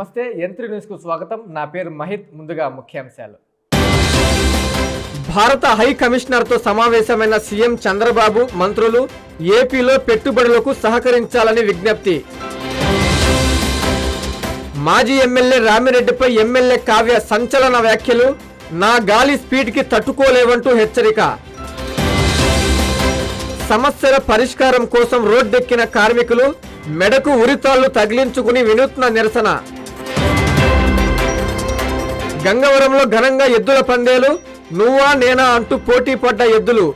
నమస్తే యంత్రి న్యూస్కు స్వాగతం. నా పేరు మహిత్ ముందుగా ముఖ్యాంశాలు. భారత హై కమిషనర్తో సమావేశమైన సీఎం చంద్రబాబు మంత్రులు ఏపీలో పెట్టుబడులకు సహకరించాలని విజ్ఞప్తి. మాజీ ఎమ్మెల్యే రామిరెడ్డిపై ఎమ్మెల్యే కావ్య సంచలన వ్యాఖ్యలు నా గాలి స్పీడ్కి తట్టుకోలేవంటూ హెచ్చరిక. సమస్యల పరిష్కారం కోసం రోడ్డెక్కిన కార్మికులు మెడకు ఉరితాళ్ళు తగిలించుకుని వినూత్న నిరసన. గంగవరంలో ఘనంగా ఎద్దుల పందేలు నువ్వా నేనా అంటూ పోటీ పడ్డ ఎద్దులు.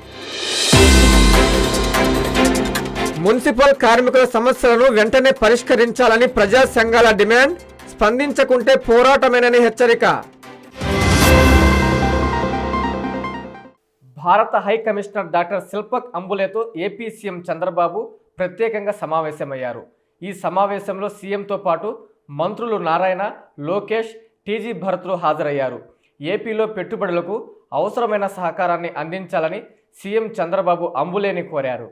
మున్సిపల్ కార్మికుల సమస్యలను వెంటనే పరిష్కరించాలని ప్రజా సంఘాల డిమాండ్ స్పందించకుంటే పోరాటమేనని హెచ్చరిక. భారత హై కమిషనర్ డాక్టర్ శిల్పక్ అంబులేతో ఏపీ సీఎం చంద్రబాబు ప్రత్యేకంగా సమావేశమయ్యారు. ఈ సమావేశంలో సీఎంతో పాటు మంత్రులు నారాయణ లోకేష్ టీజీ భరత్లు హాజరయ్యారు. ఏపీలో పెట్టుబడులకు అవసరమైన సహకారాన్ని అందించాలని సీఎం చంద్రబాబు అంబులేని కోరారు.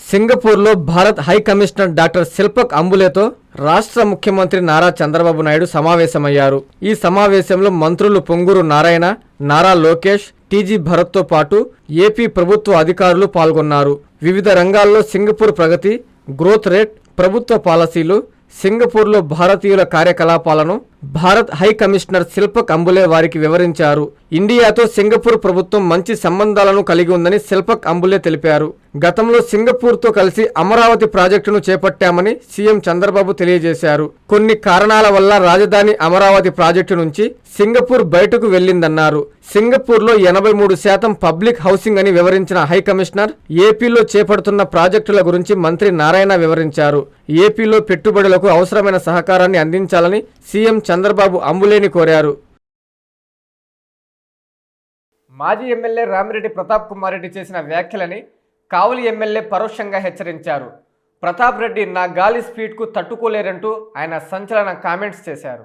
సింగపూర్లో Bharat high commissioner doctor Shilpak అంబులేతో రాష్ట్ర ముఖ్యమంత్రి నారా చంద్రబాబు నాయుడు సమావేశమయ్యారు. ఈ సమావేశంలో మంత్రులు పొంగూరు నారాయణ నారా లోకేష్ టీజీ భరత్తో పాటు ఏపీ ప్రభుత్వ అధికారులు పాల్గొన్నారు. వివిధ రంగాల్లో సింగపూర్ ప్రగతి గ్రోత్ రేట్ ప్రభుత్వ పాలసీలు సింగపూర్లో భారతీయుల కార్యకలాపాలను భారత్ హై కమిషనర్ శిల్పక్ అంబులే వారికి వివరించారు. ఇండియాతో సింగపూర్ ప్రభుత్వం మంచి సంబంధాలను కలిగి ఉందని శిల్పక్ అంబులే తెలిపారు. గతంలో సింగపూర్తో కలిసి అమరావతి ప్రాజెక్టును చేపట్టామని సీఎం చంద్రబాబు తెలియజేశారు. కొన్ని కారణాల వల్ల రాజధాని అమరావతి ప్రాజెక్టు నుంచి సింగపూర్ బయటకు వెళ్ళిందన్నారు సింగపూర్లో ఎనభై మూడు శాతం పబ్లిక్ హౌసింగ్ అని వివరించిన హై కమిషనర్ ఏపీలో చేపడుతున్న ప్రాజెక్టుల గురించి మంత్రి నారాయణ వివరించారు. ఏపీలో పెట్టుబడులకు అవసరమైన సహకారాన్ని అందించాలని సీఎం చంద్రబాబు అంబులేని కోరారు. మాజీ ఎమ్మెల్యే రామిరెడ్డి ప్రతాప్ కుమార్ రెడ్డి చేసిన వ్యాఖ్యలని కావలి ఎమ్మెల్యే పరోక్షంగా హెచ్చరించారు. ప్రతాప్ రెడ్డి నా గాలి స్పీడ్కు తట్టుకోలేరంటూ ఆయన సంచలన కామెంట్స్ చేశారు.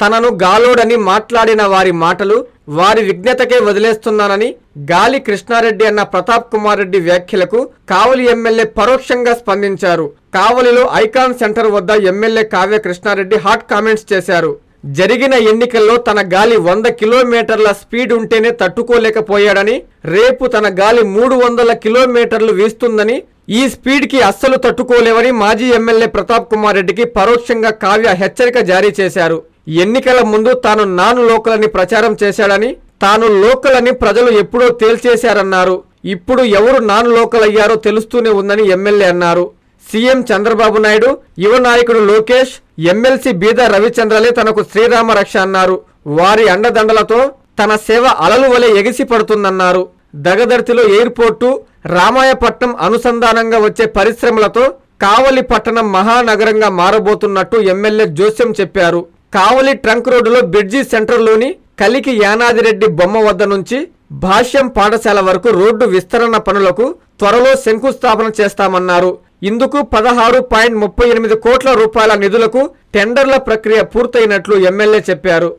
తనను గాలోడని మాట్లాడిన వారి మాటలు వారి విజ్ఞతకే వదిలేస్తున్నానని గాలి కృష్ణారెడ్డి అన్న ప్రతాప్ కుమార్ రెడ్డి వ్యాఖ్యలకు కావలి ఎమ్మెల్యే పరోక్షంగా స్పందించారు. కావలిలో ఐకాన్ సెంటర్ వద్ద MLA Kavya Krishnareddy hot comments చేశారు. జరిగిన ఎన్నికల్లో తన గాలి వంద కిలోమీటర్ల స్పీడ్ ఉంటేనే తట్టుకోలేకపోయాడని రేపు తన గాలి మూడు వందల కిలోమీటర్లు వీస్తుందని ఈ స్పీడ్కి అస్సలు తట్టుకోలేవని మాజీ ఎమ్మెల్యే ప్రతాప్ కుమార్ రెడ్డికి పరోక్షంగా కావ్య హెచ్చరిక జారీ చేశారు. ఎన్నికల ముందు తాను నాన్ లోకలని ప్రచారం చేశాడని తాను లోకల్ అని ప్రజలు ఎప్పుడో తేల్చేశారన్నారు. ఇప్పుడు ఎవరు నాన్ లోకల్ అయ్యారో తెలుస్తూనే ఉందని ఎమ్మెల్యే అన్నారు. సీఎం చంద్రబాబు నాయుడు యువ నాయకుడు లోకేష్ ఎమ్మెల్సీ బీద రవిచంద్రలే తనకు శ్రీరామ రక్ష అన్నారు. వారి అండదండలతో తన సేవ అలలు వలె ఎగిసి పడుతుందన్నారు. దగదర్తిలో ఎయిర్పోర్టు రామాయపట్నం అనుసంధానంగా వచ్చే పరిశ్రమలతో కావలి పట్టణం మహానగరంగా మారబోతున్నట్టు ఎమ్మెల్యే జోస్యం చెప్పారు. కావలి ట్రంక్ రోడ్డులో బ్రిడ్జి సెంటర్లోని కలికి యానాదిరెడ్డి బొమ్మ వద్ద నుంచి భాష్యం పాఠశాల వరకు రోడ్డు విస్తరణ పనులకు త్వరలో శంకుస్థాపన చేస్తామన్నారు. ఇందుకు పదహారు పాయింట్ ముప్పై ఎనిమిది కోట్ల రూపాయల నిధులకు టెండర్ల ప్రక్రియ పూర్తయినట్లు ఎమ్మెల్యే చెప్పారు.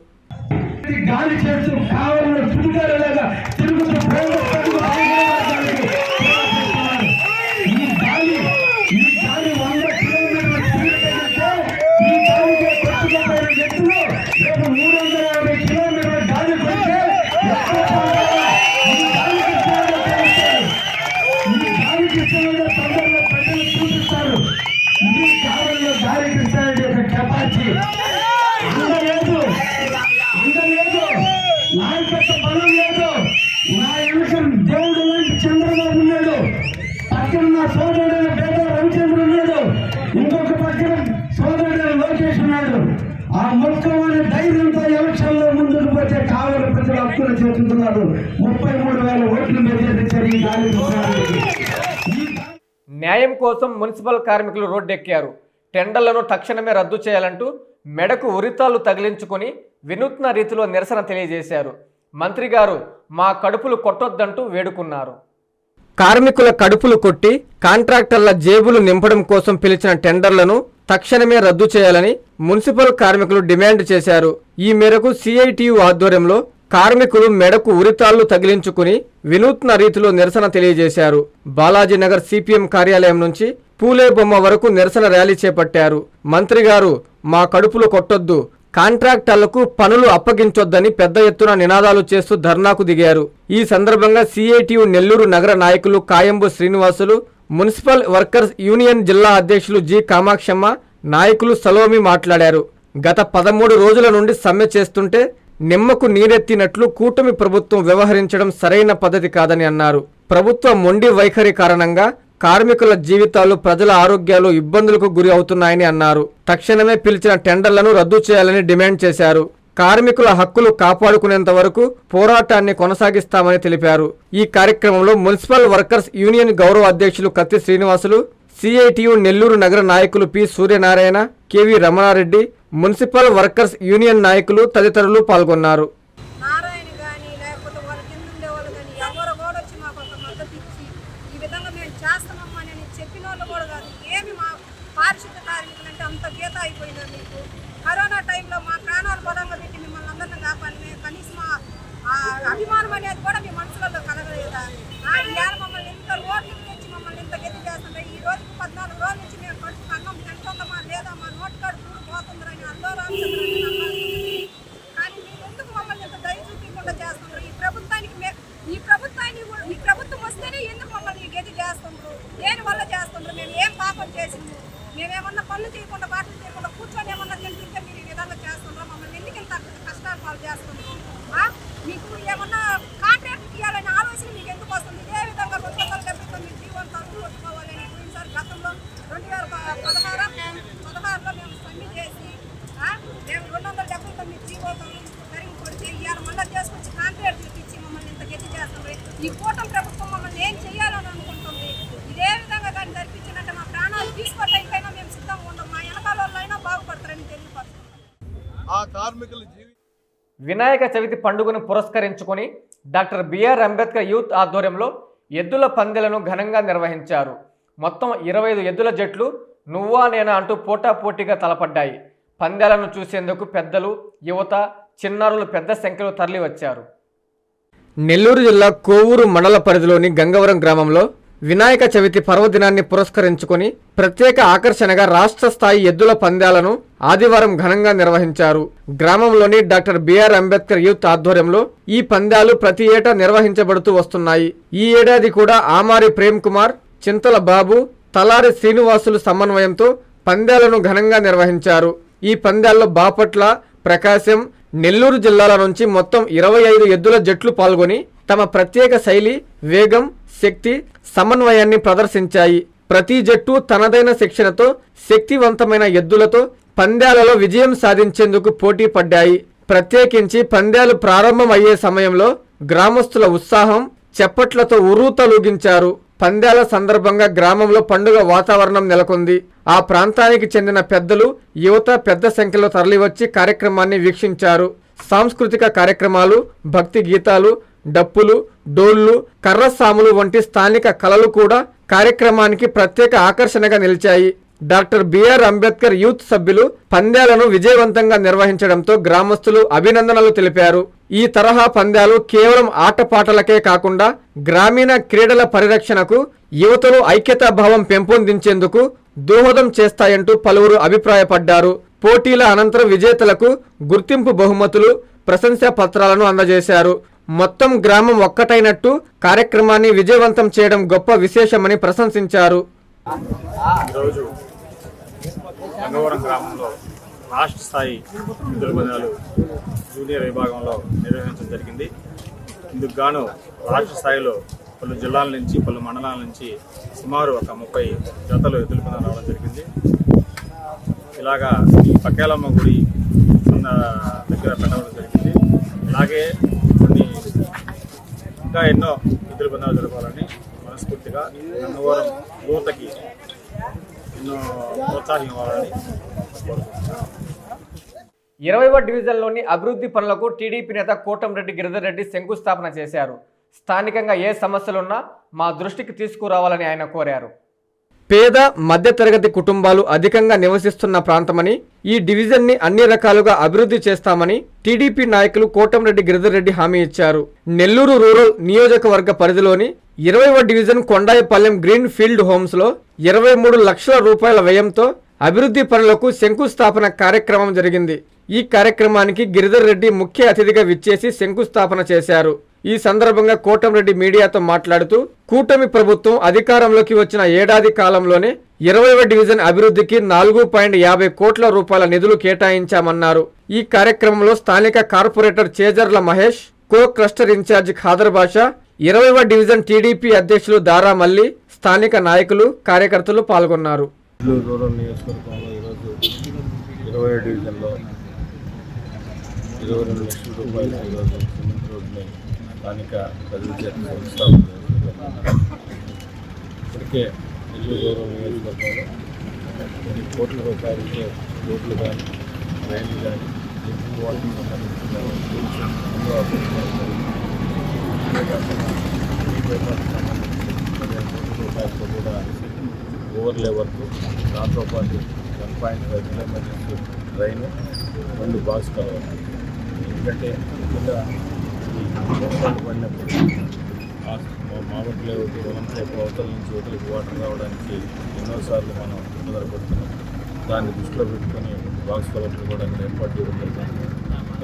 న్యాయం కోసం మున్సిపల్ కార్మికులు రోడ్డెక్కారు. టెండర్లను తక్షణమే రద్దు చేయాలంటూ మెడకు ఉరితాళ్ళు తగిలించుకొని వినూత్న రీతిలో నిరసన తెలియజేశారు. మంత్రి గారు మా కడుపులు కొట్టొద్దంటూ వేడుకున్నారు. కార్మికుల కడుపులు కొట్టి కాంట్రాక్టర్ల జేబులు నింపడం కోసం పిలిచిన టెండర్లను తక్షణమే రద్దు చేయాలని మున్సిపల్ కార్మికులు డిమాండ్ చేశారు. ఈ మేరకు సిఐటియు ఆధ్వర్యంలో కార్మికులు మెడకు ఉరితాళ్ళు తగిలించుకుని వినూత్న రీతిలో నిరసన తెలియజేశారు. బాలాజీనగర్ సిపిఎం కార్యాలయం నుంచి పూలే బొమ్మ వరకు నిరసన ర్యాలీ చేపట్టారు. మంత్రి గారు మా కడుపులు కొట్టొద్దు కాంట్రాక్టర్లకు పనులు అప్పగించొద్దని పెద్ద ఎత్తున నినాదాలు చేస్తూ ధర్నాకు దిగారు. ఈ సందర్భంగా సిఐటియు నెల్లూరు నగర నాయకులు Kayambu Srinivasulu municipal workers union జిల్లా అధ్యక్షులు జి కామాక్షమ్మ నాయకులు సలోమి మాట్లాడారు. గత పదమూడు రోజుల నుండి సమ్మె చేస్తుంటే నిమ్మకు నీరెత్తినట్లు కూటమి ప్రభుత్వం వ్యవహరించడం సరైన పద్ధతి కాదని అన్నారు. ప్రభుత్వ మొండి వైఖరి కారణంగా కార్మికుల జీవితాలు ప్రజల ఆరోగ్యాలు ఇబ్బందులకు గురి అవుతున్నాయని అన్నారు. తక్షణమే పిలిచిన టెండర్లను రద్దు చేయాలని డిమాండ్ చేశారు. కార్మికుల హక్కులు కాపాడుకునేంత వరకు పోరాటాన్ని కొనసాగిస్తామని తెలిపారు. ఈ కార్యక్రమంలో మున్సిపల్ వర్కర్స్ యూనియన్ గౌరవ అధ్యక్షులు కత్తి శ్రీనివాసులు సిఐటియు నెల్లూరు నగర నాయకులు P Suryanarayana KV Ramanareddy municipal workers union నాయకులు తదితరులు పాల్గొన్నారు నారాయణ కానీ లేకపోతే వాళ్ళ కింద ఉండే వాళ్ళు కానీ ఎవరు కూడా వచ్చి మాకు ఒక మద్దతు ఇచ్చి ఈ విధంగా మేము చేస్తున్నామని అని చెప్పిన వాళ్ళు కూడా కాదు ఏమి మా పారిశుద్ధ కార్మికులు అంటే అంత గీత అయిపోయినారు మీకు కరోనా టైంలో మా ప్రాణాలు బలంగా పెట్టి మిమ్మల్ని అందరిని కాపాడి కనీసం ఆ- ఆ అభిమానం అనేది కూడా మీ మనసులలో కలగలేదా ఆ ఇవాళ మమ్మల్ని ఇంత రోడ్లు తెచ్చి మమ్మల్ని ఇంత గతి చేస్తుంటే ఈ రోజు పద్నాలుగు రోజుల నుంచి మేము కడుపు అన్నం తింటుందమా లేదా మా నోటి కాడు పూడు పోతుందని రామచంద్రని కానీ మీరు ఎందుకు మమ్మల్ని ఇంత దయ చూపించకుండా చేస్తున్నారు? ఈ ప్రభుత్వానికి ఈ ప్రభుత్వాన్ని కూడా- ఈ ప్రభుత్వం వస్తేనే ఎందుకు మమ్మల్ని గది చేస్తుండ్రు చేస్తున్నారు? దేని వల్ల చేస్తున్నారు? మేము ఏం పాపం చేసింది? మేమేమన్నా పనులు చేయకుండా పాటలు చేయకుండా కూర్చొని ఏమన్నా తింటుంటే మీరు ఈ విధంగా చేస్తున్నారు? మమ్మల్ని ఎందుకు ఇంత కష్టాలు పాలు చేస్తున్నారు మీకు ఏమన్నా కాంట్రాక్ట్ ఇవ్వాలనే ఆలోచన మీకు ఎందుకు వస్తుంది ఇదే విధంగా రెండు వందల డెబ్బై తొమ్మిది జీవోలు తగ్గు కొట్టుకోవాలని పోయినసారి గతంలో రెండు వేల ప- పదహారు పదహారులో మేము సమ్మె చేసి ఆ? మేము రెండు వందల డెబ్బై తొమ్మిది జీవోలు తరిగి కొడితే ఇవాళ మళ్ళీ చేసుకొచ్చి కాంట్రాక్ట్ ఇచ్చి మమ్మల్ని ఇంత గతి చేస్తుంది ఈ కూటమి ప్రభుత్వం మమ్మల్ని ఏం చేయాలని అనుకుంటుంది ఇదే విధంగా కానీ జరిపించినట్టే మా ప్రాణాలు తీసుకోవటానికైనా మేము సిద్ధంగా ఉన్నాం మా వెనకాల వాళ్ళైనా బాగుపడతారని తెలియపరుస్తున్నాం ఆ కార్మికుల జీవి వినాయక చవితి పండుగను పురస్కరించుకొని డాక్టర్ బిఆర్ అంబేద్కర్ యూత్ ఆధ్వర్యంలో ఎద్దుల పందెలను ఘనంగా నిర్వహించారు. మొత్తం ఇరవై ఐదు ఎద్దుల జట్లు నువ్వా నేనా అంటూ పోటాపోటీగా తలపడ్డాయి. పందాలను చూసేందుకు పెద్దలు యువత చిన్నారులు పెద్ద సంఖ్యలో తరలివచ్చారు. నెల్లూరు జిల్లా కోవూరు మండల పరిధిలోని గంగవరం గ్రామంలో వినాయక చవితి పర్వదినాన్ని పురస్కరించుకొని ప్రత్యేక ఆకర్షణగా రాష్ట్ర స్థాయి ఎద్దుల పందాలను ఆదివారం ఘనంగా నిర్వహించారు. గ్రామంలోని డాక్టర్ బిఆర్ అంబేద్కర్ యూత్ ఆధ్వర్యంలో ఈ పందాలు ప్రతి ఏటా నిర్వహించబడుతూ వస్తున్నాయి. ఈ ఏడాది కూడా ఆమారి ప్రేమ్ కుమార్ చింతల బాబు తలారి శ్రీనివాసులు సమన్వయంతో పందాలను ఘనంగా నిర్వహించారు. ఈ పందాల్లో బాపట్ల ప్రకాశం నెల్లూరు జిల్లాల నుంచి మొత్తం ఇరవై ఐదు ఎద్దుల జట్లు పాల్గొని తమ ప్రత్యేక శైలి వేగం శక్తి సమన్వయాన్ని ప్రదర్శించాయి. ప్రతి జట్టు తనదైన శిక్షణతో శక్తివంతమైన ఎద్దులతో పంద్యాలలో విజయం సాధించేందుకు పోటీ పడ్డాయి. ప్రత్యేకించి పందాలు ప్రారంభం అయ్యే సమయంలో గ్రామస్తుల ఉత్సాహం చప్పట్లతో ఉర్రూతలూగించారు పంద్యాల సందర్భంగా గ్రామంలో పండుగ వాతావరణం నెలకొంది. ఆ ప్రాంతానికి చెందిన పెద్దలు యువత పెద్ద సంఖ్యలో తరలివచ్చి కార్యక్రమాన్ని వీక్షించారు. సాంస్కృతిక కార్యక్రమాలు భక్తి గీతాలు డప్పులు డోళ్ళు కర్రసాములు వంటి స్థానిక కళలు కూడా కార్యక్రమానికి ప్రత్యేక ఆకర్షణగా నిలిచాయి. డాక్టర్ బిఆర్ అంబేద్కర్ యూత్ సభ్యులు పంద్యాలను విజయవంతంగా నిర్వహించడంతో గ్రామస్తులు అభినందనలు తెలిపారు. ఈ తరహా పందాలు కేవలం ఆటపాటలకే కాకుండా గ్రామీణ క్రీడల పరిరక్షణకు యువతలో ఐక్యతాభావం పెంపొందించేందుకు దోహదం చేస్తాయంటూ పలువురు అభిప్రాయపడ్డారు. పోటీల అనంతరం విజేతలకు గుర్తింపు బహుమతులు ప్రశంసా పత్రాలను అందజేశారు. మొత్తం గ్రామం ఒక్కటైనట్టు కార్యక్రమాన్ని విజయవంతం చేయడం గొప్ప విశేషమని ప్రశంసించారు. ఈరోజు గంగవరం గ్రామంలో రాష్ట్ర స్థాయి విద్యుల పందాలు జూనియర్ విభాగంలో నిర్వహించడం జరిగింది. ఇందుకు గాను రాష్ట్ర స్థాయిలో పలు జిల్లాల నుంచి పలు మండలాల నుంచి సుమారు ఒక ముప్పై జతలు ఎదుర్కొని రావడం జరిగింది. ఇలాగా ఈ పకేలమ్మ గుడి ఉన్న దగ్గర పెట్టడం జరిగింది. అలాగే కొన్ని ఇంకా ఎన్నో ఎద్దుల బంధాలు జరపాలని మనస్ఫూర్తిగా గంగవరం యువతకి ఎన్నో ప్రోత్సాహం ఇవ్వాలని కోరుకుంటున్నాను. ఇరవైవ డివిజన్లోని అభివృద్ధి పనులకు టీడీపీ నేత కోటంరెడ్డి గిరిధర్ రెడ్డి శంకుస్థాపన చేశారు. స్థానికంగా ఏ సమస్యలున్నా మా దృష్టికి తీసుకురావాలని ఆయన కోరారు. పేద మధ్యతరగతి కుటుంబాలు అధికంగా నివసిస్తున్న ప్రాంతమని ఈ డివిజన్ని అన్ని రకాలుగా అభివృద్ధి చేస్తామని టీడీపీ నాయకులు కోటంరెడ్డి గిరిధర్రెడ్డి హామీ ఇచ్చారు. నెల్లూరు రూరల్ నియోజకవర్గ పరిధిలోని ఇరవైవ డివిజన్ కొండాయిపాలెం గ్రీన్ ఫీల్డ్ హోమ్స్లో ఇరవై మూడు లక్షల రూపాయల వ్యయంతో అభివృద్ధి పనులకు శంకుస్థాపన కార్యక్రమం జరిగింది. ఈ కార్యక్రమానికి గిరిధర్ రెడ్డి ముఖ్య అతిథిగా విచ్చేసి శంకుస్థాపన చేశారు. ఈ సందర్భంగా కోటంరెడ్డి మీడియాతో మాట్లాడుతూ కూటమి ప్రభుత్వం అధికారంలోకి వచ్చిన ఏడాది కాలంలోనే ఇరవైవ డివిజన్ అభివృద్ధికి నాలుగు పాయింట్ యాభై కోట్ల రూపాయల నిధులు కేటాయించామన్నారు. ఈ కార్యక్రమంలో స్థానిక corporator Chejarla Mahesh co cluster incharge Khader Basha ఇరవైవ డివిజన్ టీడీపీ అధ్యక్షులు దారా మల్లి స్థానిక నాయకులు కార్యకర్తలు పాల్గొన్నారు నెల్లూరు రూరల్ నియోజకవర్గంలో ఈరోజు ఇరవై రెండు లక్షల రూపాయలు ఈరోజు సిమెంట్ రోడ్ని స్థానిక ప్రజల చేత ఇప్పటికే నెల్లూరు గౌరవ నియోజకవర్గంలో కొన్ని కోట్ల రూపాయలతో రోడ్లు కానీ రైళ్ళు కానీ డ్రింకింగ్ వాటర్కి సంబంధించిన ఎన్నో అభివృద్ధి రూపాయలతో కూడా ఓవర్లే వరకు దాంతోపాటు one point five kilometres train రెండు బాక్స్ కావాలి ఎందుకంటే పడినప్పుడు ఆ మామూలు లేవుట్ వలంసేపు అవతల నుంచి ఒకరికి వాటర్ రావడానికి ఎన్నోసార్లు మనం తొందరపడుతున్నాం దాన్ని దృష్టిలో పెట్టుకొని బాక్స్ కలెక్టర్ కూడా ఏర్పాటు చేయడం జరిగింది.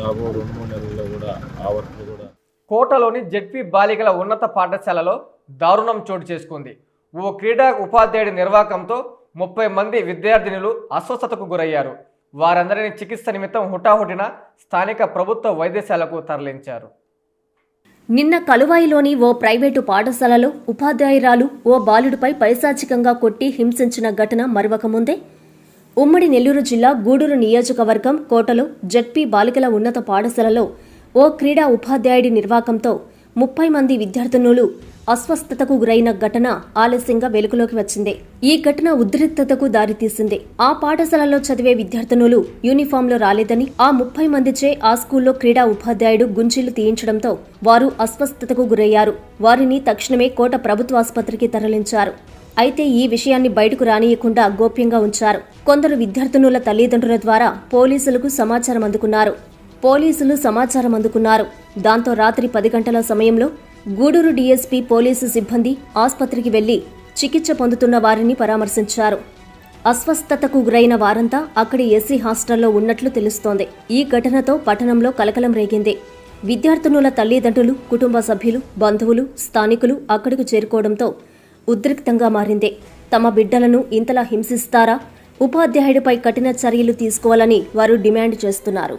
రాబో రెండు మూడు నెలల్లో కూడా ఆ వర్క్ కూడా కోటలోని జెడ్పీ బాలికల ఉన్నత పాఠశాలలో దారుణం చోటు చేసుకుంది. ఓ క్రీడా ఉపాధ్యాయుడి నిర్వాకంతో ముప్పై మంది విద్యార్థినులు అస్వస్థతకు గురయ్యారు. వారందరినీ చికిత్స నిమిత్తం హుటాహుటిన స్థానిక ప్రభుత్వ వైద్యశాలకు తరలించారు. నిన్న కలువాయిలోని ఓ ప్రైవేటు పాఠశాలలో ఉపాధ్యాయురాలు ఓ బాలుడిపై పైశాచికంగా కొట్టి హింసించిన ఘటన మరవకముందే ఉమ్మడి నెల్లూరు జిల్లా గూడూరు నియోజకవర్గం కోటలో జడ్పీ బాలికల ఉన్నత పాఠశాలలో ఓ క్రీడా ఉపాధ్యాయుడి నిర్వాకంతో ముప్పై మంది విద్యార్థినులు అస్వస్థతకు గురైన ఘటన ఆలస్యంగా వెలుగులోకి వచ్చింది. ఈ ఘటన ఉద్రిక్తతకు దారితీసింది. ఆ పాఠశాలలో చదివే విద్యార్థినులు యూనిఫామ్లో రాలేదని ఆ ముప్పై మందిచే ఆ స్కూల్లో క్రీడా ఉపాధ్యాయుడు గుంజీలు తీయించడంతో వారు అస్వస్థతకు గురయ్యారు. వారిని తక్షణమే కోట ప్రభుత్వ ఆసుపత్రికి తరలించారు. అయితే ఈ విషయాన్ని బయటకు రానియకుండా గోప్యంగా ఉంచారు. కొందరు విద్యార్థినుల తల్లిదండ్రుల ద్వారా పోలీసులకు సమాచారం అందుకున్నారు. పోలీసులు సమాచారం అందుకున్నారు. దాంతో రాత్రి పది గంటల సమయంలో గూడూరు డీఎస్పీ పోలీసు సిబ్బంది ఆసుపత్రికి వెళ్ళి చికిత్స పొందుతున్న వారిని పరామర్శించారు. అస్వస్థతకు గురైన వారంతా అక్కడి ఎస్సీ హాస్టల్లో ఉన్నట్లు తెలుస్తోంది. ఈ ఘటనతో పట్టణంలో కలకలం రేగింది. విద్యార్థినుల తల్లిదండ్రులు కుటుంబ సభ్యులు బంధువులు స్థానికులు అక్కడికి చేరుకోవడంతో ఉద్రిక్తంగా మారింది. తమ బిడ్డలను ఇంతలా హింసిస్తారా? ఉపాధ్యాయుడిపై కఠిన చర్యలు తీసుకోవాలని వారు డిమాండ్ చేస్తున్నారు.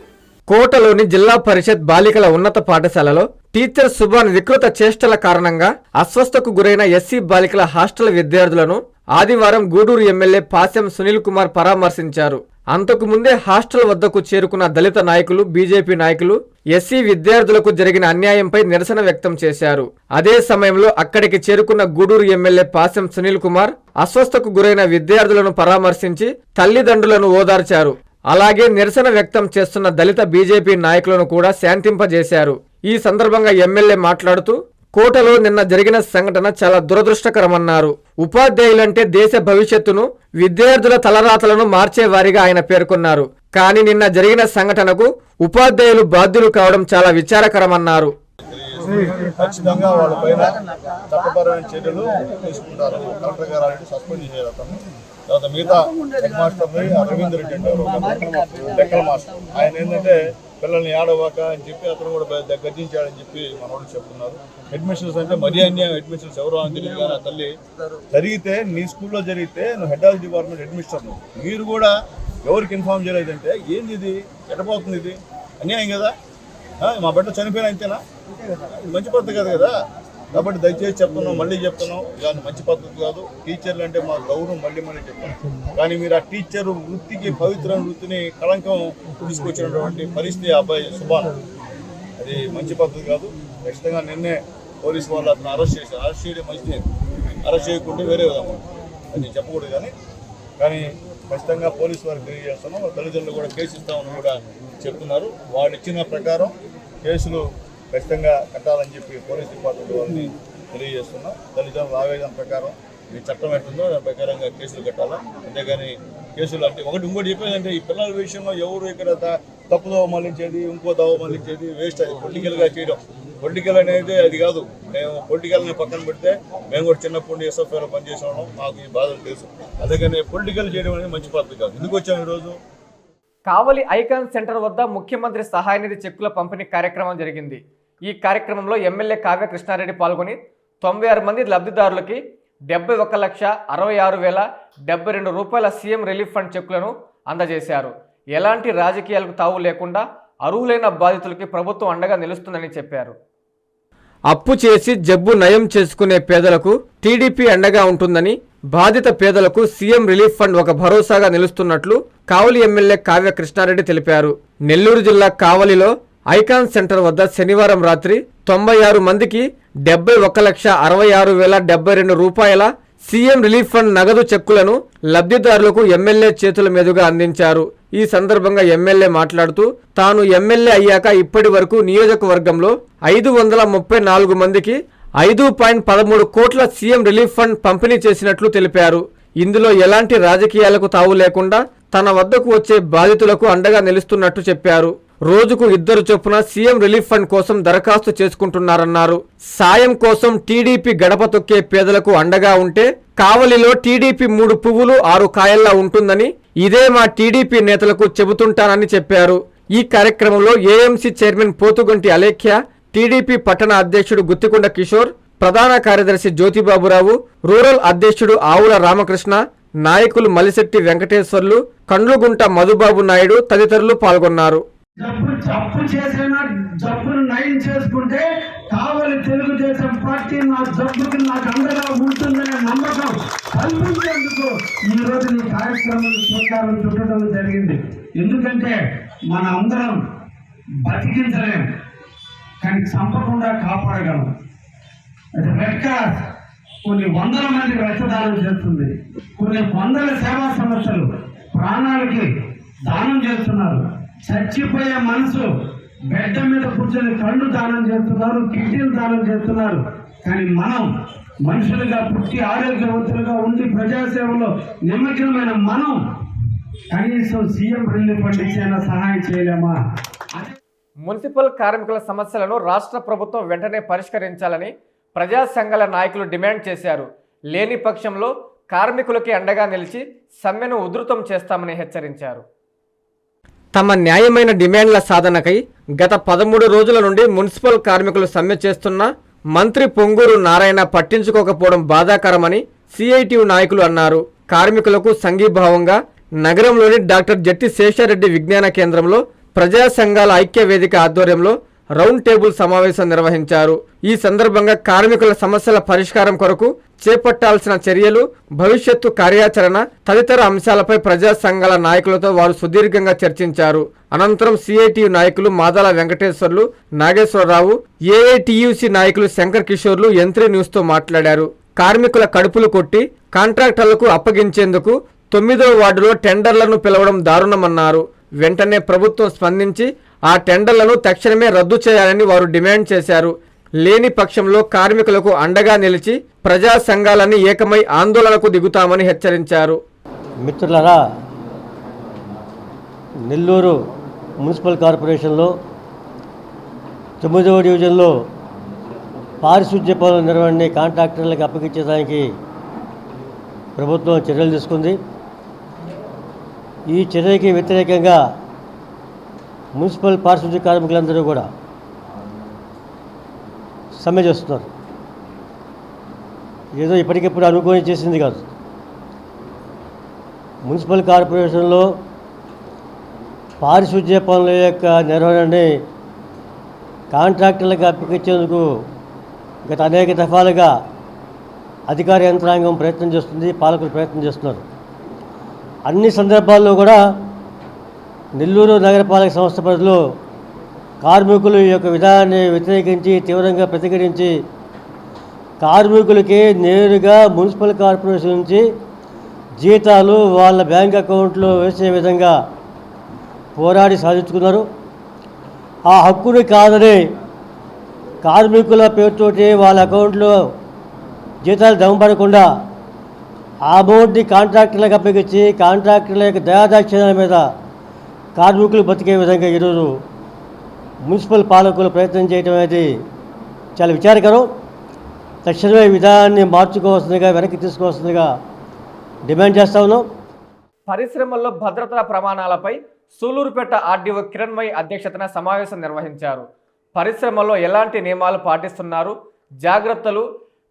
కోటలోని జిల్లా పరిషత్ బాలికల ఉన్నత పాఠశాలలో టీచర్ సుభాన్ వికృత చేష్టల కారణంగా అస్వస్థకు గురైన ఎస్సీ బాలికల హాస్టల్ విద్యార్థులను ఆదివారం గూడూరు ఎమ్మెల్యే పాశ్యం సునీల్ కుమార్ పరామర్శించారు. అంతకు ముందే హాస్టల్ వద్దకు చేరుకున్న దళిత నాయకులు బీజేపీ నాయకులు ఎస్సీ విద్యార్థులకు జరిగిన అన్యాయంపై నిరసన వ్యక్తం చేశారు. అదే సమయంలో అక్కడికి చేరుకున్న గూడూరు ఎమ్మెల్యే పాశం సునీల్ కుమార్ అస్వస్థకు గురైన విద్యార్థులను పరామర్శించి తల్లిదండ్రులను ఓదార్చారు. అలాగే నిరసన వ్యక్తం చేస్తున్న దళిత బీజేపీ నాయకులను కూడా శాంతింపజేశారు. ఈ సందర్భంగా ఎమ్మెల్యే మాట్లాడుతూ కోటలో నిన్న జరిగిన సంఘటన చాలా దురదృష్టకరమన్నారు. ఉపాధ్యాయులంటే దేశ భవిష్యత్తును విద్యార్థుల తలరాతలను మార్చేవారిగా ఆయన పేర్కొన్నారు. కానీ నిన్న జరిగిన సంఘటనకు ఉపాధ్యాయులు బాధ్యులు కావడం చాలా విచారకరమన్నారు. ఖచ్చితంగా వాళ్ళ పైన చట్టపరమైన చర్యలు తీసుకుంటారు కలెక్టర్ గారు సస్పెండ్ చేశారు అతను తర్వాత మిగతా హెడ్ మాస్టర్ అరవింద్ రెడ్డి ఒక లెక్కల మాస్టర్. ఆయన ఏంటంటే పిల్లల్ని ఆడవాక అని చెప్పి అతను కూడా పెద్ద గర్జించాడని చెప్పి మన వాళ్ళు చెప్తున్నారు అడ్మిషన్స్ అంటే మరీ అన్యాయం. అడ్మిషన్స్ ఎవరో అని తెలియదు కానీ తల్లి జరిగితే నీ స్కూల్లో జరిగితే నువ్వు హెడ్ ఆఫ్ డిపార్ట్మెంట్ అడ్మిషన్ మీరు కూడా ఎవరికి ఇన్ఫార్మ్ చేయలేదంటే ఏంది ఇది? ఎట్టపోతుంది ఇది? అన్యాయం కదా? మా బిడ్డ చనిపోయిన అంతేనా మంచి పద్ధతి కదా కదా? కాబట్టి దయచేసి చెప్తున్నాం మళ్ళీ చెప్తున్నాం. కానీ మంచి పద్ధతి కాదు. టీచర్లు అంటే మా గౌరవం మళ్ళీ మళ్ళీ చెప్తున్నాం. కానీ మీరు ఆ టీచర్ వృత్తికి పవిత్ర వృత్తిని కళంకం తీసుకొచ్చినటువంటి పరిస్థితి అబ్బాయి సుభాన్ అది మంచి పద్ధతి కాదు. ఖచ్చితంగా నిన్నే పోలీసు వాళ్ళు అతను అరెస్ట్ చేశారు. అరెస్ట్ చేయడం మంచిదే అరెస్ట్ చేయకుంటే వేరే విధంగా అది చెప్పకూడదు కానీ కానీ ఖచ్చితంగా పోలీసు వారికి తెలియజేస్తున్నాం. తల్లిదండ్రులు కూడా కేసు ఇస్తామని కూడా చెప్తున్నారు. వాళ్ళు ఇచ్చిన ప్రకారం కేసులు ఖచ్చితంగా కట్టాలని చెప్పి పోలీస్ డిపార్ట్మెంట్ వాళ్ళని తెలియజేస్తున్నాం. తల్లిదండ్రుల ఆవేదన ప్రకారం ఈ చట్టం ఎట్టుందో దాని ప్రకారంగా కేసులు కట్టాలా? అంతేగాని కేసులు అంటే ఒకటి ఇంకోటి చెప్పేదంటే ఈ పిల్లల విషయంలో ఎవరు ఇక్కడ త- తప్పుదోవ మళ్ళించేది ఇంకో దోవ మళ్ళించేది వేస్ట్ అది పొలిటికల్గా చేయడం. పొలిటికల్ అనేది అది కాదు. మేము పొలిటికల్ని పక్కన పెడితే మేము కూడా చిన్నప్పుడు ఎస్ఎఫ్ఐలో పనిచేసే వాళ్ళం. మాకు ఈ బాధలు తెలుసు. అందుకని పొలిటికల్ చేయడం అనేది మంచి పద్ధతి కాదు. ఎందుకు వచ్చాము ఈరోజు? కావలి ఐకాన్ సెంటర్ వద్ద ముఖ్యమంత్రి సహాయ నిధి చెక్కుల పంపిణీ కార్యక్రమం జరిగింది. ఈ కార్యక్రమంలో ఎమ్మెల్యే కావ్య కృష్ణారెడ్డి పాల్గొని తొంభై ఆరు మంది లబ్ధిదారులకి డెబ్బై ఒక లక్ష అరవై ఆరు వేల డెబ్బై రెండు రూపాయల సీఎం రిలీఫ్ ఫండ్ చెక్కులను అందజేశారు. ఎలాంటి రాజకీయాలకు తావు లేకుండా అర్హులైన బాధితులకి ప్రభుత్వం అండగా నిలుస్తుందని చెప్పారు. అప్పు చేసి జబ్బు నయం చేసుకునే పేదలకు టీడీపీ అండగా ఉంటుందని బాధిత పేదలకు సీఎం రిలీఫ్ ఫండ్ ఒక భరోసాగా నిలుస్తున్నట్లు కావలి ఎమ్మెల్యే కావ్య కృష్ణారెడ్డి తెలిపారు. నెల్లూరు జిల్లా కావలిలో ఐకాన్ సెంటర్ వద్ద శనివారం రాత్రి తొంభై ఆరు మందికి డెబ్బై ఒక లక్ష అరవై ఆరు వేల డెబ్బై రెండు రూపాయల సీఎం రిలీఫ్ ఫండ్ నగదు చెక్కులను లబ్ధిదారులకు ఎమ్మెల్యే చేతుల మీదుగా అందించారు. ఈ సందర్భంగా ఎమ్మెల్యే మాట్లాడుతూ తాను ఎమ్మెల్యే అయ్యాక ఇప్పటి వరకు నియోజకవర్గంలో ఐదు వందల ముప్పై నాలుగు మందికి ఐదు పాయింట్ పదమూడు కోట్ల సీఎం రిలీఫ్ ఫండ్ పంపిణీ చేసినట్లు తెలిపారు. ఇందులో ఎలాంటి రాజకీయాలకు తావు లేకుండా తన వద్దకు వచ్చే బాధితులకు అండగా నిలుస్తున్నట్టు చెప్పారు. రోజుకు ఇద్దరు చొప్పున సీఎం రిలీఫ్ ఫండ్ కోసం దరఖాస్తు చేసుకుంటున్నారన్నారు. సాయం కోసం టీడీపీ గడప తొక్కే పేదలకు అండగా ఉంటే కావలిలో టీడీపీ మూడు పువ్వులు ఆరు కాయల్లా ఉంటుందని ఇదే మా టీడీపీ నేతలకు చెబుతుంటానని చెప్పారు. ఈ కార్యక్రమంలో AMC chairman Pothuganti Alekhya TDP పట్టణ అధ్యక్షుడు గుత్తికొండ కిషోర్ ప్రధాన కార్యదర్శి జ్యోతిబాబురావు రూరల్ అధ్యక్షుడు ఆవుల రామకృష్ణ నాయకులు మలిశెట్టి వెంకటేశ్వర్లు కండ్లుగుంట మధుబాబు నాయుడు తదితరులు పాల్గొన్నారు. జబ్బు జబ్బు చేసినా జబ్బును నయం చేసుకుంటే కావలి తెలుగుదేశం పార్టీ నా జబ్బుకి నాకు అండగా ఉంటుందనే నమ్మకం కల్పించేందుకు ఈరోజు రోజు ఈ కార్యక్రమం శ్రీకారం చుట్టడం జరిగింది. ఎందుకంటే మన అందరం బతికించలేం కానీ చంపకుండా కాపాడగలం. అది రెడ్ క్రాస్. కొన్ని వందల మంది రక్తదానం చేస్తుంది. కొన్ని వందల సేవా సంస్థలు ప్రాణాలకి దానం చేస్తున్నారు. చచ్చిపోయే మనసు బెడ్డ మీద కూర్చొని కళ్ళు దానం చేస్తున్నారు కిడ్నీలు దానం చేస్తున్నారు. కానీ మనం మనుషులుగా పుట్టి ఆరోగ్యవంతులుగా ఉండి ప్రజాసేవలో నిమగ్నమైన మనం కనీసం సీఎం రిలీఫ్ పండించేనా సహాయం చేయలేమా? మున్సిపల్ కార్మికుల సమస్యలను రాష్ట్ర ప్రభుత్వం వెంటనే పరిష్కరించాలని ప్రజా సంఘాల నాయకులు డిమాండ్ చేశారు. లేని పక్షంలో కార్మికులకి అండగా నిలిచి సమ్మెను ఉధృతం చేస్తామని హెచ్చరించారు. తమ న్యాయమైన డిమాండ్ల సాధనకై గత పదమూడు రోజుల నుండి మున్సిపల్ కార్మికులు సమ్మె చేస్తున్న మంత్రి పొంగూరు నారాయణ పట్టించుకోకపోవడం బాధాకరమని సిఐటియు నాయకులు అన్నారు. కార్మికులకు సంఘీభావంగా నగరంలోని డాక్టర్ జట్టి శేషారెడ్డి విజ్ఞాన కేంద్రంలో ప్రజా సంఘాల ఐక్య వేదిక ఆధ్వర్యంలో రౌండ్ టేబుల్ సమావేశం నిర్వహించారు. ఈ సందర్భంగా కార్మికుల సమస్యల పరిష్కారం కొరకు చేపట్టాల్సిన చర్యలు భవిష్యత్తు కార్యాచరణ తదితర అంశాలపై ప్రజా సంఘాల నాయకులతో వారు సుదీర్ఘంగా చర్చించారు. అనంతరం సిఐటియు నాయకులు మాదాల వెంకటేశ్వర్లు నాగేశ్వరరావు ఏఐటియుసి నాయకులు శంకర్ కిషోర్లు ఎంత్రీ న్యూస్తో మాట్లాడారు. కార్మికుల కడుపులు కొట్టి కాంట్రాక్టర్లకు అప్పగించేందుకు తొమ్మిదో వార్డులో టెండర్లను పిలవడం దారుణమన్నారు. వెంటనే ప్రభుత్వం స్పందించి ఆ టెండర్లను తక్షణమే రద్దు చేయాలని వారు డిమాండ్ చేశారు. లేని పక్షంలో కార్మికులకు అండగా నిలిచి ప్రజా సంఘాలని ఏకమై ఆందోళనకు దిగుతామని హెచ్చరించారు. మిత్రులరా నెల్లూరు మున్సిపల్ కార్పొరేషన్లో తొమ్మిదవ డివిజన్లో పారిశుద్ధ్య పనుల నిర్వహణని కాంట్రాక్టర్లకు అప్పగించేదానికి ప్రభుత్వం చర్యలు తీసుకుంది. ఈ చర్యకి వ్యతిరేకంగా మున్సిపల్ పారిశుద్ధ్య కార్మికులందరూ కూడా సమ్మె చేస్తున్నారు. ఏదో ఇప్పటికిప్పుడు అనుకోని చేసింది కాదు. మున్సిపల్ కార్పొరేషన్లో పారిశుద్ధ్య పనుల యొక్క నిర్వహణని కాంట్రాక్టర్లకు అప్పగించేందుకు గత అనేక దఫాలుగా అధికార యంత్రాంగం ప్రయత్నం చేస్తుంది పాలకులు ప్రయత్నం చేస్తున్నారు. అన్ని సందర్భాల్లో కూడా నెల్లూరు నగరపాలక సంస్థ పరిధిలో కార్మికులు ఈ యొక్క విధానాన్ని వ్యతిరేకించి తీవ్రంగా ప్రతిఘటించి కార్మికులకి నేరుగా మున్సిపల్ కార్పొరేషన్ నుంచి జీతాలు వాళ్ళ బ్యాంక్ అకౌంట్లో వేసే విధంగా పోరాడి సాధించుకున్నారు. ఆ హక్కుని కాదని కార్మికుల పేరుతోటి వాళ్ళ అకౌంట్లో జీతాలు దమపడకుండా ఆ అమౌంట్ని కాంట్రాక్టర్లకు అప్పగించి కాంట్రాక్టర్ల యొక్క దయాదాక్షిణ్యాల మీద కార్మికులు బతికే విధంగా ఈరోజు మున్సిపల్ పాలకులు ప్రయత్నం చేయడం అనేది చాలా విచారకరం. తక్షణమే విధానాన్ని మార్చుకోవాల్సిందిగా వెనక్కి తీసుకోవాల్సిందిగా డిమాండ్ చేస్తా ఉన్నాం. పరిశ్రమల్లో భద్రతా ప్రమాణాలపై సూలూరుపేట ఆర్డీఓ కిరణ్మయి అధ్యక్షతన సమావేశం నిర్వహించారు. పరిశ్రమల్లో ఎలాంటి నియమాలు పాటిస్తున్నారు? జాగ్రత్తలు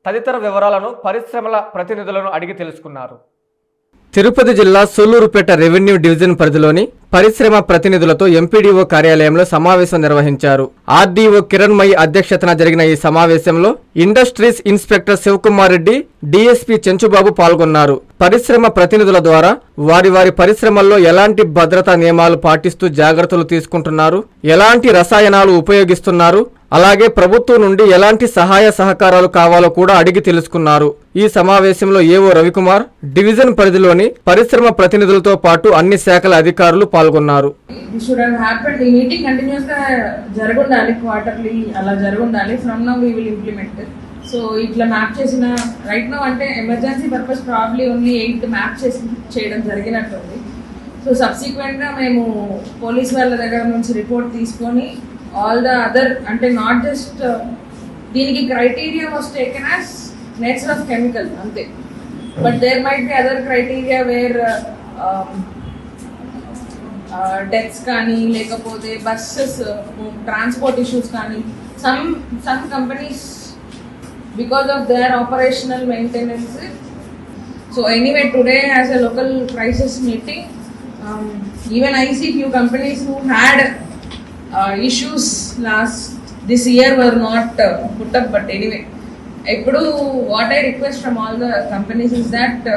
తదితర వివరాలను పరిశ్రమల ప్రతినిధులను అడిగి తెలుసుకున్నారు. తిరుపతి జిల్లా సూలూరుపేట రెవెన్యూ డివిజన్ పరిధిలోని పరిశ్రమ ప్రతినిధులతో ఎంపీడీఓ కార్యాలయంలో సమావేశం నిర్వహించారు. ఆర్డీఓ కిరణ్మయి అధ్యక్షతన జరిగిన ఈ సమావేశంలో industries inspector Sivakumar Reddy DSP Chenchubabu పాల్గొన్నారు. పరిశ్రమ ప్రతినిధుల ద్వారా వారి వారి పరిశ్రమల్లో ఎలాంటి భద్రతా నియమాలు పాటిస్తూ జాగ్రత్తలు తీసుకుంటున్నారు ఎలాంటి రసాయనాలు ఉపయోగిస్తున్నారు అలాగే ప్రభుత్వం నుండి ఎలాంటి సహాయ సహకారాలు కావాలో కూడా అడిగి తెలుసుకున్నారు. ఈ సమావేశంలో ఏవో రవికుమార్ డివిజన్ పరిధిలోని పరిశ్రమ ప్రతినిధులతో పాటు అన్ని శాఖల అధికారులు పాల్గొన్నారు. ఫ్రమ్ ఇంప్లిమెంట్ సో ఇట్లా మ్యాప్ చేసిన రైట్ నో అంటే emergency purpose probably only eight map చేసి చేయడం జరిగినట్టుంది. సో సబ్సిక్వెంట్గా మేము పోలీస్ వాళ్ళ దగ్గర నుంచి రిపోర్ట్ తీసుకొని ఆల్ ద అదర్ అంటే నాట్ జస్ట్ దీనికి criteria was taken as nature of chemical అంతే. But there might be other criteria where deaths కానీ లేకపోతే బస్సెస్ ట్రాన్స్పోర్ట్ ఇష్యూస్ కానీ some some companies because of their operational maintenance so anyway today as a local crisis meeting even I see few companies who had issues last this year were not put up but anyway ఇప్పుడు what I request from all the companies is that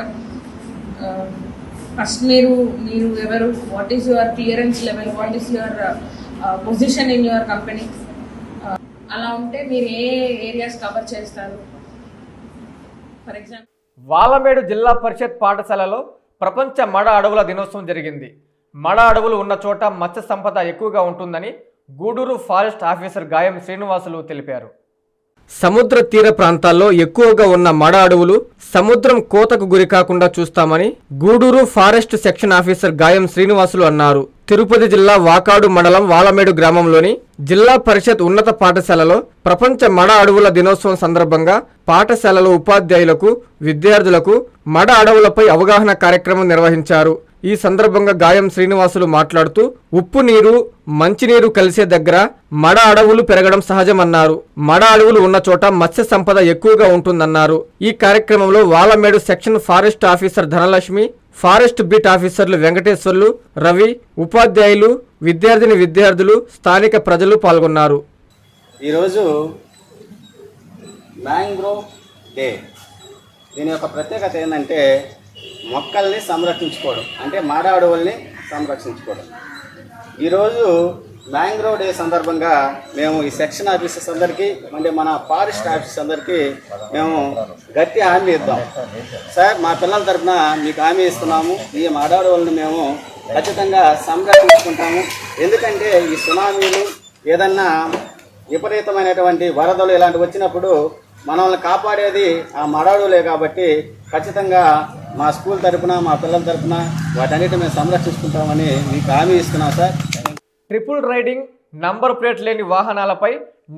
first మీరు మీరు ఎవరు what is your clearance level what is your position in your company అలా ఉంటే మీరు ఏ areas cover చేస్తారు? For example Valamedu Zilla Parishad పాఠశాలలో ప్రపంచ మడ అడవుల దినోత్సవం జరిగింది. మడ అడవులు ఉన్న చోట మత్స్య సంపద ఎక్కువగా ఉంటుందని గూడూరు ఫారెస్ట్ ఆఫీసర్ గాయం శ్రీనివాసులు తెలిపారు. సముద్ర తీర ప్రాంతాల్లో ఎక్కువగా ఉన్న మడ అడవులు సముద్రం కోతకు గురి కాకుండా చూస్తామని Gudur forest section officer Gayam Srinivasulu అన్నారు. తిరుపతి జిల్లా వాకాడు మండలం వాలమేడు గ్రామంలోని జిల్లా పరిషత్ ఉన్నత పాఠశాలలో ప్రపంచ మడ అడవుల దినోత్సవం సందర్భంగా పాఠశాలలో ఉపాధ్యాయులకు విద్యార్థులకు మడ అడవులపై అవగాహన కార్యక్రమం నిర్వహించారు. ఈ సందర్భంగా గాయం శ్రీనివాసులు మాట్లాడుతూ ఉప్పు నీరు మంచినీరు కలిసే దగ్గర మడ అడవులు పెరగడం సహజమన్నారు. మడ అడవులు ఉన్న చోట మత్స్య సంపద ఎక్కువగా ఉంటుందన్నారు. ఈ కార్యక్రమంలో Valamedu section forest officer Dhanalakshmi forest beat ఆఫీసర్లు వెంకటేశ్వర్లు రవి ఉపాధ్యాయులు విద్యార్థిని విద్యార్థులు స్థానిక ప్రజలు పాల్గొన్నారు. ఈరోజు మ్యాంగ్రోవ్ డే. దీని యొక్క ప్రత్యేకత ఏంటంటే మొక్కల్ని సంరక్షించుకోవడం అంటే మాడాడవుల్ని సంరక్షించుకోవడం. ఈరోజు మ్యాంగ్రోవ్ డే సందర్భంగా మేము ఈ సెక్షన్ ఆఫీసర్స్ అందరికీ అంటే మన ఫారెస్ట్ ఆఫీసర్స్ అందరికీ మేము గట్టి హామీ ఇద్దాం. సార్ మా పిల్లల తరఫున మీకు హామీ ఇస్తున్నాము. ఈ మాడ మేము ఖచ్చితంగా సంరక్షించుకుంటాము. ఎందుకంటే ఈ సునామీలు ఏదన్నా విపరీతమైనటువంటి వరదలు ఇలాంటివి వచ్చినప్పుడు మనల్ని కాపాడేది ఆ మడాడులే కాబట్టి ఖచ్చితంగా మా స్కూల్ తరపున మా పిల్లల తరపున వాటన్నిటి మేము సంరక్షించుకుంటామని మీకు హామీ ఇస్తున్నాం sir. Triple riding number plate లేని వాహనాలపై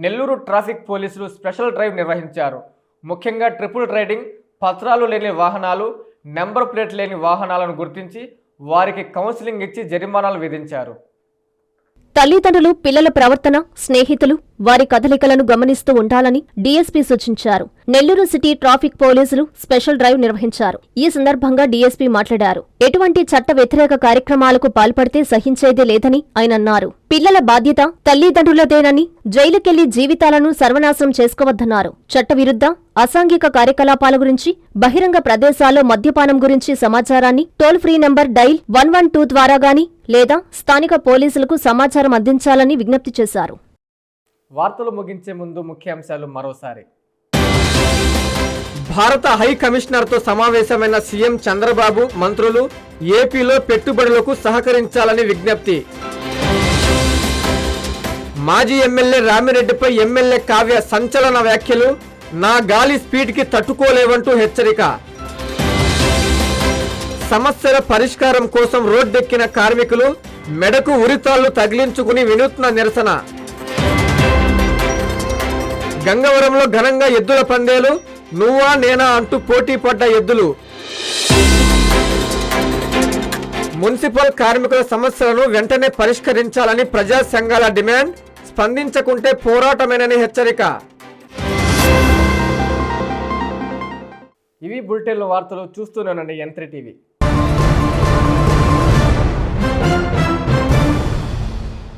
నెల్లూరు ట్రాఫిక్ పోలీసులు స్పెషల్ డ్రైవ్ నిర్వహించారు. ముఖ్యంగా ట్రిపుల్ రైడింగ్ పత్రాలు లేని వాహనాలు నెంబర్ ప్లేట్ లేని వాహనాలను గుర్తించి వారికి కౌన్సిలింగ్ ఇచ్చి జరిమానాలు విధించారు. తల్లిదండ్రులు పిల్లల ప్రవర్తన స్నేహితులు వారి కదలికలను గమనిస్తూ ఉండాలని డీఎస్పీ సూచించారు. నెల్లూరు సిటీ ట్రాఫిక్ పోలీసులు స్పెషల్ డ్రైవ్ నిర్వహించారు. ఈ సందర్భంగా డీఎస్పీ మాట్లాడారు. ఎటువంటి చట్ట వ్యతిరేక కార్యక్రమాలకు పాల్పడితే సహించేదే లేదని ఆయన అన్నారు. పిల్లల బాధ్యత తల్లిదండ్రులదేనని జైలుకెళ్ళి జీవితాలను సర్వనాశనం చేసుకోవద్దన్నారు. చట్టవిరుద్ధ అసాంఘిక కార్యకలాపాల గురించి బహిరంగ ప్రదేశాల్లో మద్యపానం గురించి సమాచారాన్ని toll free number dial one one two ద్వారా గాని లేదా స్థానిక పోలీసులకు సమాచారం అందించాలని విజ్ఞప్తి చేశారు. వార్తలు ముగించే ముందు ముఖ్యాంశాలు మరోసారి. భారత హై కమిషనర్తో సమావేశమైన సీఎం చంద్రబాబు మంత్రులు ఏపీలో పెట్టుబడులకు సహకరించాలని విజ్ఞప్తి. మాజీ ఎమ్మెల్యే రామిరెడ్డిపై ఎమ్మెల్యే కావ్య సంచలన వ్యాఖ్యలు నా గాలి స్పీడ్కి తట్టుకోలేవంటూ హెచ్చరిక. సమస్యల పరిష్కారం కోసం రోడ్డెక్కిన కార్మికులు మెడకు ఉరితాళ్ళు తగిలించుకుని వినూత్న నిరసన. గంగవరంలో ఘనంగా ఎద్దుల పందేలు నువ్వా నేనా అంటూ పోటీ పడ్డ ఎద్దులు. మున్సిపల్ కార్మికుల సమస్యలను వెంటనే పరిష్కరించాలని ప్రజా సంఘాల డిమాండ్ స్పందించకుంటే పోరాటమేనని హెచ్చరిక. ఇవి బులెటిన్ల వార్తలు చూస్తున్నానండి ఉండండి యంత్రి టీవీ